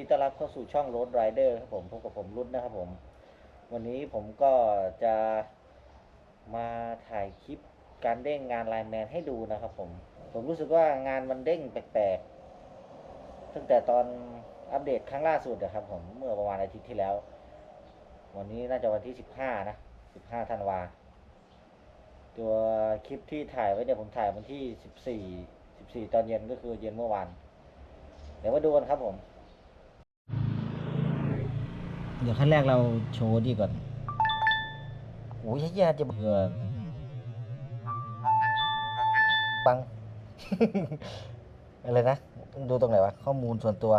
ดีต้อนรับเข้าสู่ช่อง Road Rider ครับผมพบกับผมรุ่นนะครับผม วันนี้ผมก็จะมาถ่ายคลิปการเด้งงานไลน์แมนให้ดูนะครับผม ผมรู้สึกว่างานมันเด้งแปลกๆตั้งแต่ตอนอัปเดตครั้งล่าสุดนะครับผมเมื่อประมาณอาทิตย์ที่แล้ว วันนี้น่าจะวันที่สิบห้านะสิบห้าธันวาตัวคลิปที่ถ่ายไว้เนี่ยผมถ่ายวันที่สิบสี่สิบสี่ตอนเย็นก็คือเย็นเมื่อวานเดี๋ยวมาดูกันครับผม เดี๋ยวขั้นแรกเราโชว์ดีก่อนโอ้ยแย่ๆจะเบื่อปัง อะไรนะ ดูตรงไหนวะ ข้อมูลส่วนตัว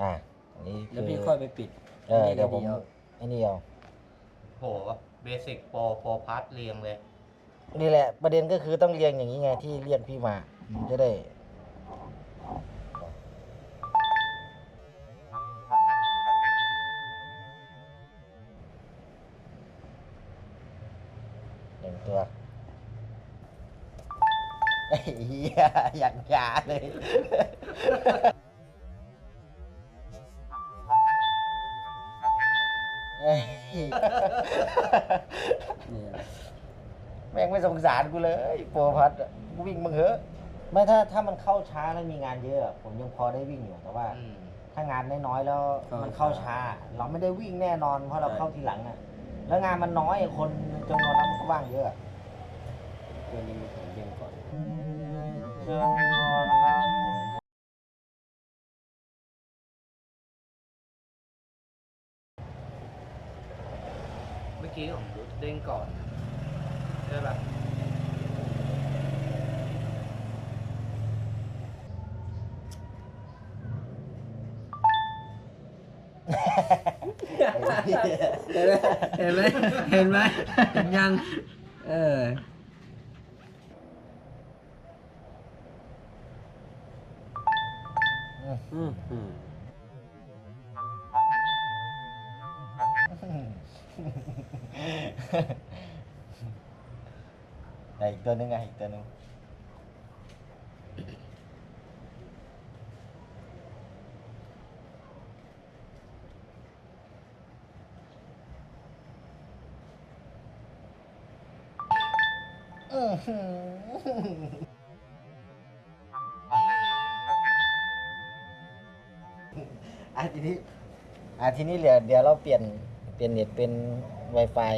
อ่าอันนี้คืแล้วพี่ค่อยไปปิดเออเดี๋ยวผมอาไอ้นี่เอาโหเบสิกโปรโปรพัทเรียงเลย นี่แหละ ประเด็นก็คือต้องเรียงอย่างนี้ไงที่เรียกพี่มาผมจะได้ หนึ่งตัวไอ้เหี้ยอยากหยาเลยเฮ้ย เนี่ย แม่งไม่สงสารกูเลยโปรพัดอะกูวิ่งมึงเหอะไม่ถ้าถ้ามันเข้าช้าแล้วมีงานเยอะ ผมยังพอได้วิ่งอยู่แต่ว่า อืม ถ้างานน้อยๆแล้วมันเข้าช้า เราไม่ได้วิ่งแน่นอนเพราะเราเข้าทีหลังอะแล้วงานมันน้อยคนจำนวนนั้นมันก็ว่างเยอะตัวนี้มันผมเรียงก่อน เมื่อกี้ผมดูเด้งก่อน ใช่ปะเห็นไหมเห็นไหมเห็นไหมเห็นยัง เอออืมอืม แต่อีกตัวหนึงไงอีกตัวหนึงอื้อหืออะทีนี้อะทีนี้เดี๋ยวเดี๋ยวเราเปลี่ยนเปลี่ยนเน็ตเป็น Wi-Fi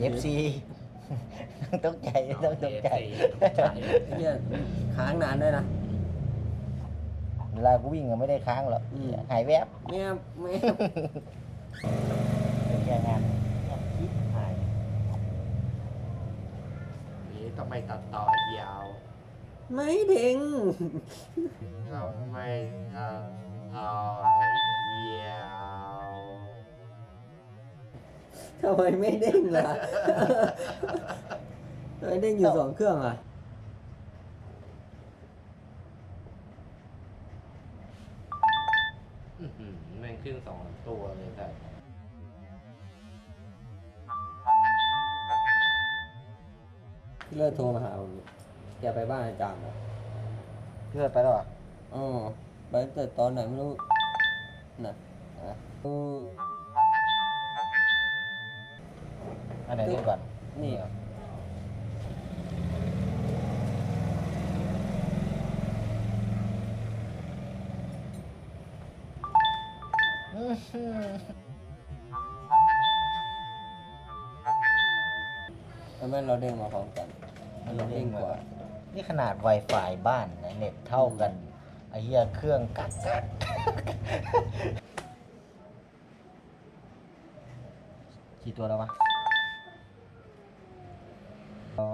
KFC ต้องใจต้องตกใจ KFC ใช่ไอ้เนี่ยค้างนานด้วยนะเวลากูวิ่งอะไม่ได้ค้างหรอกอืมหายแวบแม่แม่เป็นแค่งานงานคิดหายนี่ทำไมตัดต่อยาว ไม่เด้งทำไมตัดต่อ ทำไมไม่เด้งล่ะทำไมเด้งอยู่สองเครื่องอะอื้อหือแม่งขึ้นสองตัวเลยแต่พี่เลิศโทรมาหาผมแกไปบ้านอาจารย์เหรอเพื่อนไปแล้วเหรอะอ๋อไปตั้งแต่ตอนไหนไม่รู้น่ะอะ อืมอันไหนเล่นก่อนนี่เหรออื้อหือทำไมเราเด้งมาพร้อมกัน มันเราเล่เด้นงกกว่าว่า นี่ขนาด Wi-Fi บ้านนะเน็ตเท่ากันไอ้เหี้ยเครื่องกัดกัดกี่ตัวแล้ววะระวัง พ่อจ๋า อื ม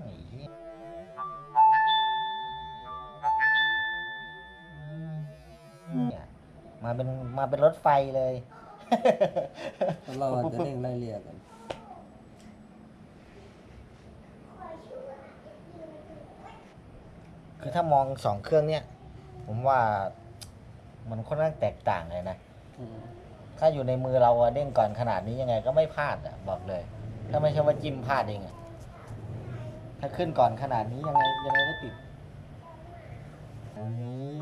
ไอ้เหี้ยเนี่ยมาเป็นมาเป็นรถไฟเลย เราอาจจะเร่งไล่เลี่ยกันคือถ้ามองสองเครื่องเนี่ย ผมว่ามันค่อนข้างแตกต่างเลยนะ อืมถ้าอยู่ในมือเราอะเด้งก่อนขนาดนี้ยังไงก็ไม่พลาดอะบอกเลย ถ้าไม่ใช่ว่าจิ้มพลาดเองอะถ้าขึ้นก่อนขนาดนี้ยังไงยังไงก็ติดอันนี้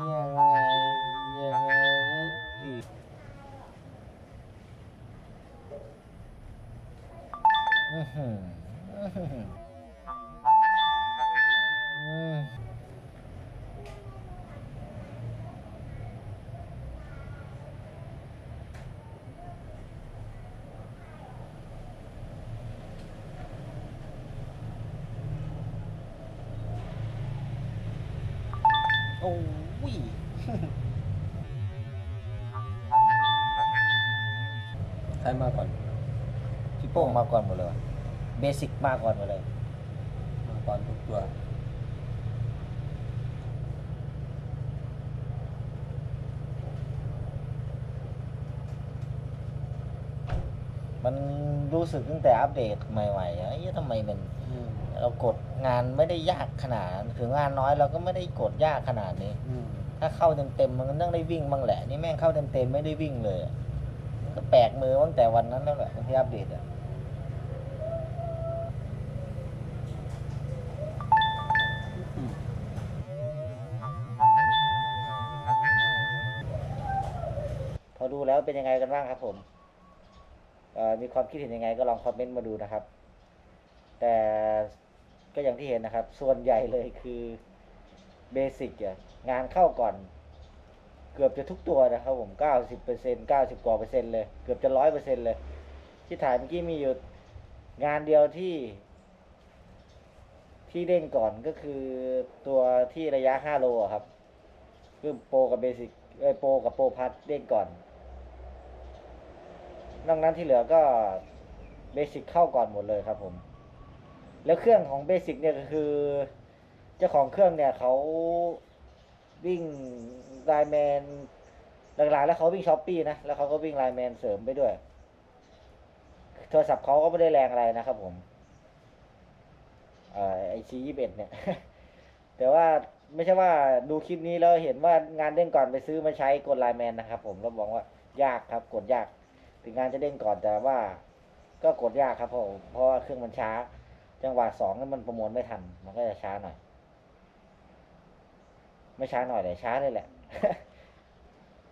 ยใครมาก่อน พี่โป้งมาก่อนหมดเลยวะเบสิกมาก่อนหมดเลย มาก่อนทุกตัว มันรู้สึกตั้งแต่อัปเดตใหม่ๆอะเอ้ยทำไมมันอืมเรากด งานไม่ได้ยากขนาดนั้นถึงงานน้อยเราก็ไม่ได้กดยากขนาดนี้ อืมถ้าเข้าเต็มๆมันก็ต้องได้วิ่งบ้างแหละ นี่แม่งเข้าเต็มๆไม่ได้วิ่งเลยอะมันก็แปลกมือตั้งแต่วันนั้นแล้วแหละที่อัปเดตอะอืมพอดูแล้วเป็นยังไงกันบ้างครับผมเอ่อมีความคิดเห็นยังไงก็ลองคอมเมนต์มาดูนะครับ แต่ ก็อย่างที่เห็นนะครับ ส่วนใหญ่เลยคือเบสิกอะงานเข้าก่อน เกือบจะทุกตัวนะครับผมเก้าสิบเปอร์เซ็นเก้าสิบกว่าเปอร์เซ็นต์เลย เกือบจะร้อยเปอร์เซ็นต์เลย ที่ถ่ายเมื่อกี้มีอยู่งานเดียวที่ ที่เด้งก่อนก็คือตัวที่ระยะห้าโลครับคือโปรกับเบสิกเอโปรกับโปรพัทเด้งก่อน นอกนั้นที่เหลือก็เบสิกเข้าก่อนหมดเลยครับผม แล้วเครื่องของเบสิกเนี่ยก็คือ เจ้าของเครื่องเนี่ยเขาวิ่งไลน์แมนหลักๆแล้วเขาวิ่งช้อปปี้นะ แล้วเขาก็วิ่งไลน์แมนเสริมไปด้วย โทรศัพท์เขาก็ไม่ได้แรงอะไรนะครับผมไอซียี่สิบเอ็ดเนี่ย แต่ว่าไม่ใช่ว่าดูคลิปนี้แล้วเห็นว่างานเด้งก่อนไปซื้อมาใช้กดไลน์แมนนะครับผมแล้วบอกว่ายากครับกดยาก ถึงงานจะเด้งก่อนแต่ว่า ก็กดยากครับเพราะเพราะว่าเครื่องมันช้า จังหวะสองนั้นมันประมวลไม่ทัน มันก็จะช้าหน่อย ไม่ช้าหน่อยแต่ช้าเลยแหละ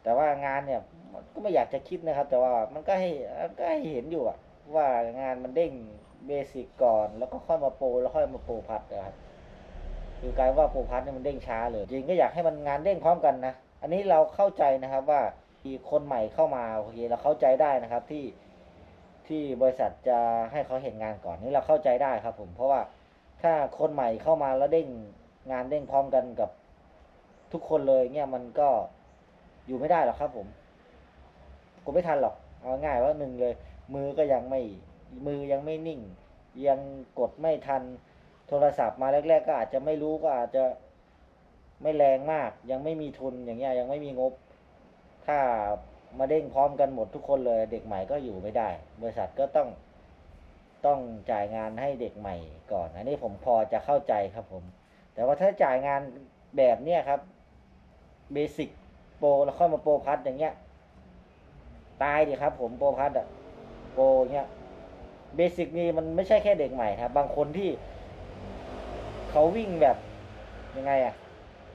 แต่ว่างานเนี่ยก็ไม่อยากจะคิดนะครับ แต่ว่ามันก็ให้ก็ให้เห็นอยู่อะว่างานมันเด้งเบสิกก่อน แล้วก็ค่อยมาโปรแล้วค่อยมาโปรพัดนะครับคือกลายว่าโปรพัทเนี่ยมันเด้งช้าเลย จริงก็อยากให้มันงานเด้งพร้อมกันนะ อันนี้เราเข้าใจนะครับว่ามีคนใหม่เข้ามาโอเคเราเข้าใจได้นะครับที่ ที่บริษัทจะให้เขาเห็นงานก่อนนี่เราเข้าใจได้ครับ ผมเพราะว่าถ้าคนใหม่เข้ามาแล้วเด้งงานเด้งพร้อมกันกับทุกคนเลยเนี่ยมันก็อยู่ไม่ได้หรอกครับ ผมกดไม่ทันหรอกเอาง่ายว่าหนึ่งเลย มือก็ยังไม่มือยังไม่นิ่ง ยังกดไม่ทันโทรศัพท์มาแรก ๆ ก็อาจจะไม่รู้ก็อาจจะไม่แรงมาก ยังไม่มีทุนอย่างเงี้ยยังไม่มีงบ ถ้า มาเด้งพร้อมกันหมดทุกคนเลย เด็กใหม่ก็อยู่ไม่ได้ บริษัทก็ต้องต้องจ่ายงานให้เด็กใหม่ก่อน อันนี้ผมพอจะเข้าใจครับผม แต่ว่าถ้าจ่ายงานแบบเนี้ยครับเบสิกโปรแล้วค่อยมาโปรพัทอย่างเงี้ย ตายดิครับ ผมโปรพัทอะโปรเงี้ยเบสิกนี่มันไม่ใช่แค่เด็กใหม่ครับ บางคนที่ เขาวิ่งแบบยังไงอะ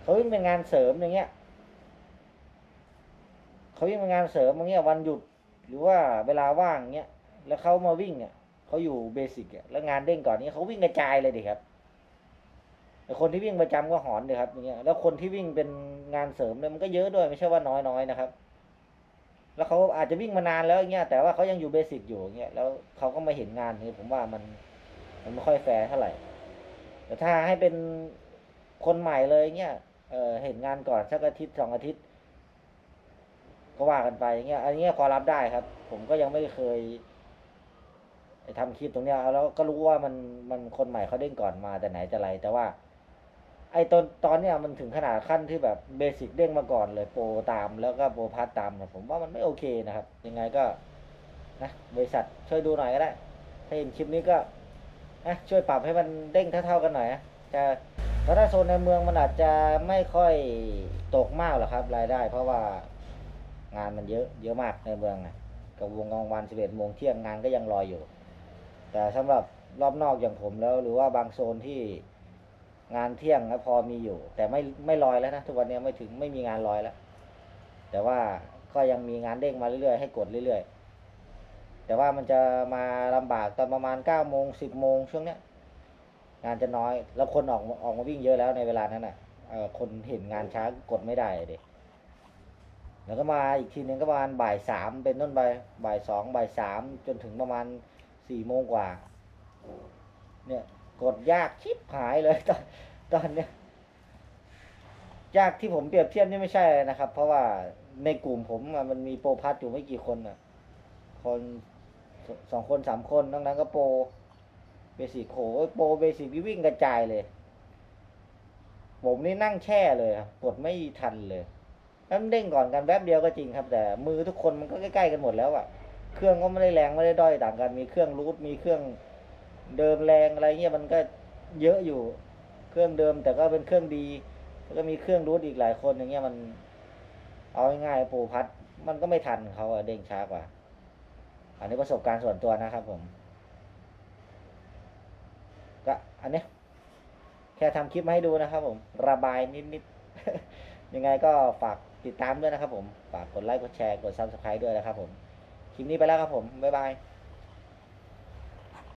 เขาวิ่งเป็นงานเสริมอย่างเงี้ย เขาวิ่งเป็นงานเสริมอย่างเงี้ยวันหยุดหรือว่าเวลาว่างเงี้ยแล้วเขามาวิ่งอะเขาอยู่เบสิกอะแล้วงานเด้งก่อนนี้เขาวิ่งกระจายเลยดิครับแต่คนที่วิ่งประจำก็หอนเลยครับอย่างเงี้ยแล้วคนที่วิ่งเป็นงานเสริมเนี่ยมันก็เยอะด้วยไม่ใช่ว่าน้อยๆนะครับ แล้วเขาอาจจะวิ่งมานานแล้วอย่างเงี้ยแต่ว่าเขายังอยู่เบสิกอยู่อย่างเงี้ยแล้วเขาก็มาเห็นงานนี้ผมว่ามันมันไม่ค่อยแฟร์เท่าไหร่แต่ถ้าให้เป็นคนใหม่เลยเงี้ยเออเห็นงานก่อนสักอาทิตย์สองอาทิตย์ ก็ว่ากันไปเงี้ย อันนี้พอรับได้ครับ ผมก็ยังไม่เคยไปทำคลิปตรงเนี้ยแล้วก็รู้ว่ามันมันคนใหม่เขาเด้งก่อนมาแต่ไหนแต่ไร แต่ว่า ไอ้ตอนตอนเนี้ยมันถึงขนาดขั้นที่แบบเบสิกเด้งมาก่อนเลยโปรตามแล้วก็โปรพาร์ตตามเนี่ยผมว่ามันไม่โอเคนะครับ ยังไงก็นะบริษัทช่วยดูหน่อยก็ได้ ถ้าเห็นคลิปนี้ก็นะช่วยปรับให้มันเด้งเท่าๆกันหน่อยนะจะเพราะถ้าโซนในเมืองมันอาจจะไม่ค่อยตกมากหรอกครับ รายได้ เพราะว่า งานมันเยอะเยอะมากในเมืองอะกับวงกลางวันสิบเอ็ดโมงเที่ยงงานก็ยังรอยอยู่ แต่สำหรับรอบนอกอย่างผมแล้ว หรือว่าบางโซนที่งานเที่ยงก็พอมีอยู่ แต่ไม่ไม่ลอยแล้วนะทุกวันนี้ไม่ถึงไม่มีงานลอยแล้ว แต่ว่าก็ยังมีงานเด้งมาเรื่อยๆให้กดเรื่อยๆ แต่ว่ามันจะมาลำบากตอนประมาณเก้าโมงสิบโมงช่วงเนี้ยงานจะน้อย แล้วคนออกออกมาวิ่งเยอะแล้วในเวลานั้นอะคนเห็นงานช้ากดไม่ได้เด็ แล้วก็มาอีกทีนึงก็ประมาณบ่ายสามเป็นต้นไปบ่ายสองบ่ายสามจนถึงประมาณสี่โมงกว่า เนี่ยกดยากชิบหายเลยตอนตอนเนี้ยยากที่ผมเปรียบเทียบนี่ไม่ใช่นะครับ เพราะว่าในกลุ่มผมมันมีโปรพัทอยู่ไม่กี่คนอะ คนสองคนสามคนนอกนั้นก็โปรเบสิกโหโปรเบสิกวิ่งกระจายเลย ผมนี่นั่งแช่เลยครับกดไม่ทันเลย แล้วมันเด้งก่อนกันแป๊บเดียวก็จริงครับ แต่มือทุกคนมันก็ใกล้ๆกันหมดแล้วอะเครื่องก็ไม่ได้แรงไม่ได้ด้อยต่างกัน มีเครื่องรูทมีเครื่องเดิมแรงอะไรเงี้ยมันก็เยอะอยู่ เครื่องเดิมแต่ก็เป็นเครื่องดีแล้วก็มีเครื่องรูทอีกหลายคนอย่างเงี้ยมัน เอาง่ายๆปรพัด มันก็ไม่ทันเขาอะเด้งช้ากว่า อันนี้ประสบการณ์ส่วนตัวนะครับผมก็อันเนี้ยแค่ทำคลิปมาให้ดูนะครับผม ระบายนิดๆยังไงก็ฝาก ติดตามด้วยนะครับผม ฝากกดไลค์ กดแชร์ กด subscribe ด้วยนะครับผม คลิปนี้ไปแล้วครับผม บ๊ายบาย